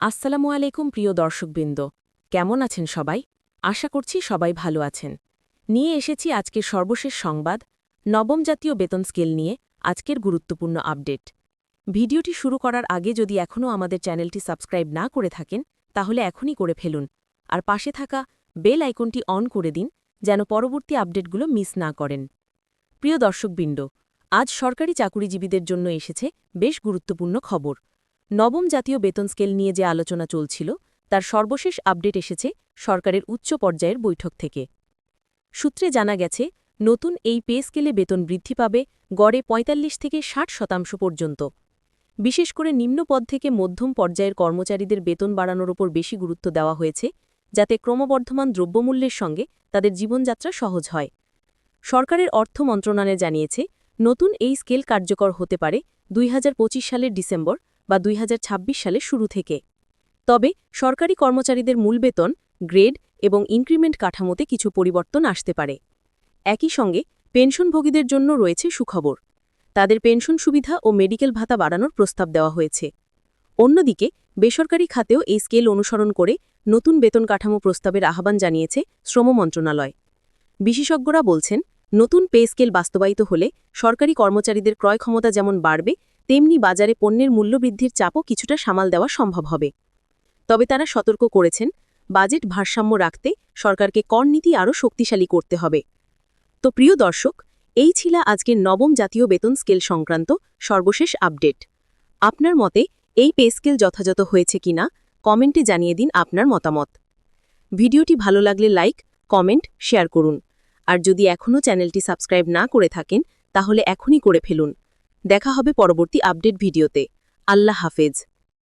আসসালামু আলাইকুম প্রিয় দর্শকবৃন্দ। কেমন আছেন সবাই? আশা করছি সবাই ভালো আছেন। নিয়ে এসেছি আজকের সর্বশেষ সংবাদ, নবম জাতীয় বেতন স্কেল নিয়ে আজকের গুরুত্বপূর্ণ আপডেট। ভিডিওটি শুরু করার আগে যদি এখনও আমাদের চ্যানেলটি সাবস্ক্রাইব না করে থাকেন, তাহলে এখনই করে ফেলুন। আর পাশে থাকা বেল আইকনটি অন করে দিন, যেন পরবর্তী আপডেটগুলো মিস না করেন। প্রিয় দর্শকবৃন্দ, আজ সরকারি চাকুরিজীবীদের জন্য এসেছে বেশ গুরুত্বপূর্ণ খবর। নবম জাতীয় বেতন স্কেল নিয়ে যে আলোচনা চলছিল, তার সর্বশেষ আপডেট এসেছে সরকারের উচ্চ পর্যায়ের বৈঠক থেকে। সূত্রে জানা গেছে, নতুন এই পে স্কেলে বেতন বৃদ্ধি পাবে গড়ে ৪৫ থেকে ষাট শতাংশ পর্যন্ত। বিশেষ করে নিম্ন পদ থেকে মধ্যম পর্যায়ের কর্মচারীদের বেতন বাড়ানোর ওপর বেশি গুরুত্ব দেওয়া হয়েছে, যাতে ক্রমবর্ধমান দ্রব্যমূল্যের সঙ্গে তাদের জীবনযাত্রা সহজ হয়। সরকারের অর্থ মন্ত্রণালয় জানিয়েছে, নতুন এই স্কেল কার্যকর হতে পারে দুই হাজার পঁচিশ সালের ডিসেম্বর বা দুই সালে শুরু থেকে। তবে সরকারি কর্মচারীদের মূল বেতন, গ্রেড এবং ইনক্রিমেন্ট কাঠামোতে কিছু পরিবর্তন আসতে পারে। একই সঙ্গে পেনশনভোগীদের জন্য রয়েছে সুখবর। তাদের পেনশন সুবিধা ও মেডিকেল ভাতা বাড়ানোর প্রস্তাব দেওয়া হয়েছে। অন্যদিকে, বেসরকারি খাতেও এই স্কেল অনুসরণ করে নতুন বেতন কাঠামো প্রস্তাবের আহ্বান জানিয়েছে শ্রম মন্ত্রণালয়। বিশেষজ্ঞরা বলছেন, নতুন পে স্কেল বাস্তবায়িত হলে সরকারি কর্মচারীদের ক্রয় ক্ষমতা যেমন বাড়বে তেমনি বাজারে পণ্যের মূল্যবৃদ্ধির চাপও কিছুটা সামাল দেওয়া সম্ভব হবে। তবে তারা সতর্ক করেছেন, বাজেট ভারসাম্য রাখতে সরকারকে কর নীতি আরও শক্তিশালী করতে হবে। তো প্রিয় দর্শক, এই ছিল আজকের নবম জাতীয় বেতন স্কেল সংক্রান্ত সর্বশেষ আপডেট। আপনার মতে এই পে স্কেল যথাযথ হয়েছে কিনা, কমেন্টে জানিয়ে দিন আপনার মতামত। ভিডিওটি ভালো লাগলে লাইক, কমেন্ট, শেয়ার করুন। আর যদি এখনও চ্যানেলটি সাবস্ক্রাইব না করে থাকেন, তাহলে এখনই করে ফেলুন। দেখা হবে পরবর্তী আপডেট ভিডিওতে। আল্লাহ হাফেজ।